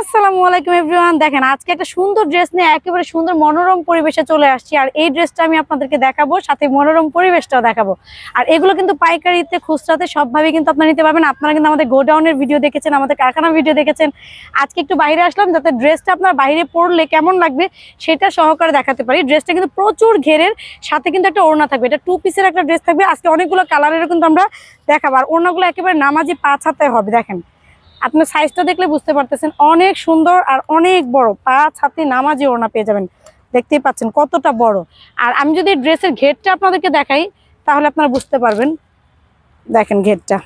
আসসালামু আলাইকুম এভরিওয়ান। দেখেন, আজকে একটা সুন্দর ড্রেস নিয়ে একেবারে সুন্দর মনোরম পরিবেশে চলে আসছি। আর এই ড্রেসটা আমি আপনাদেরকে দেখাবো, সাথে মনোরম পরিবেশটাও দেখাবো। আর এগুলো কিন্তু পাইকারিতে, খুচরাতে সবভাবে কিন্তু আপনারা নিতে পারবেন। আপনারা কিন্তু আমাদের গোডাউনের ভিডিও দেখেছেন, আমাদের কারখানার ভিডিও দেখেছেন। আজকে একটু বাইরে আসলাম, যাতে ড্রেসটা আপনার বাইরে পরলে কেমন লাগবে সেটা সহকারে দেখাতে পারি। ড্রেসটা কিন্তু প্রচুর ঘেরের, সাথে কিন্তু একটা ওড়না থাকবে। এটা টু পিসের একটা ড্রেস থাকবে। আজকে অনেকগুলো কালারেরও কিন্তু আমরা দেখাবো। আর ওড়নাগুলো একেবারে নামাজি পাঁচ হাতে হবে, দেখেন। আপনার সাইজটা দেখলে বুঝতে পারতেছেন অনেক সুন্দর আর অনেক বড়। পাঁচ হাতে নামাজি ওড়না পেয়ে যাবেন। দেখতেই পাচ্ছেন কতটা বড়। আর আমি যদি ড্রেসের ঘেরটা আপনাদেরকে দেখাই, তাহলে আপনারা বুঝতে পারবেন। দেখেন ঘেরটা।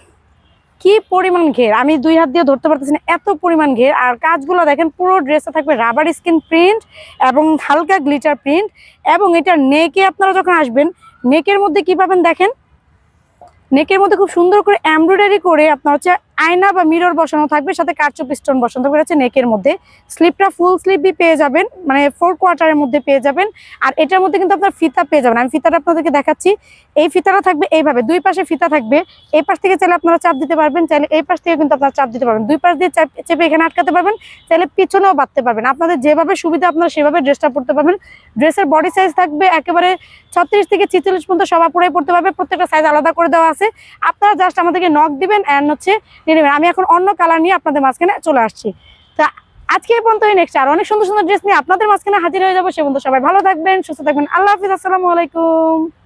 কি পরিমাণ ঘের। আমি দুই হাত দিয়ে ধরতে পারতেছি না, এত পরিমাণ ঘের। আর কাজগুলো দেখেন, পুরো ড্রেসে থাকবে রাবার স্কিন প্রিন্ট এবং হালকা গ্লিটার প্রিন্ট এবং এটার নেকে আপনারা যখন আসবেন নেকের মধ্যে কি পাবেন দেখেন? নেকের মধ্যে খুব সুন্দর করে এমব্রয়ডারি করে আপনার হচ্ছে আয়না বা মিরর বসানো থাকবে, সাথে কারচুপ স্টোন বসানো থাকবে। হচ্ছে নেকের মধ্যে। স্লিপটা ফুল স্লিপই পেয়ে যাবেন মানে ফোর কোয়ার্টারের মধ্যে পেয়ে যাবেন। আর এটার মধ্যে কিন্তু আপনার ফিতা পেয়ে যাবেন। আমি ফিতাটা আপনাদেরকে দেখাচ্ছি। এই ফিতাটা থাকবে এইভাবে, দুই পাশে ফিতা থাকবে। এই পাশ থেকে চাইলে আপনারা চাপ দিতে পারবেন, চাইলে এই পাশ থেকে কিন্তু আপনারা চাপ দিতে পারবেন। দুই পাশ দিয়ে চেপে এখানে আটকাতে পারবেন, চাইলে পিছনেও বাঁধতে পারবেন। আপনাদের যেভাবে সুবিধা, আপনারা সেভাবে ড্রেসটা পরতে পারবেন। ড্রেসের বডি সাইজ থাকবে একেবারে ছত্রিশ থেকে ছিচল্লিশ পর্যন্ত সবা পরে পড়তে পারবে। প্রত্যেকটা সাইজ আলাদা করে দেওয়া আছে। আপনারা জাস্ট আমাদেরকে নক দিবেন অ্যান্ড হচ্ছে নিয়ে আমি এখন অন্য কালার নিয়ে আপনাদের মাঝখানে চলে আসছি। তা আজকে এই পর্যন্ত নেক্সট আর অনেক সুন্দর সুন্দর ড্রেস নিয়ে আপনাদের মাঝখানে হাজির হয়ে যাব। সে পর্যন্ত সবাই ভালো থাকবেন, সুস্থ থাকবেন। আল্লাহ হাফিজ, আসসালামু আলাইকুম।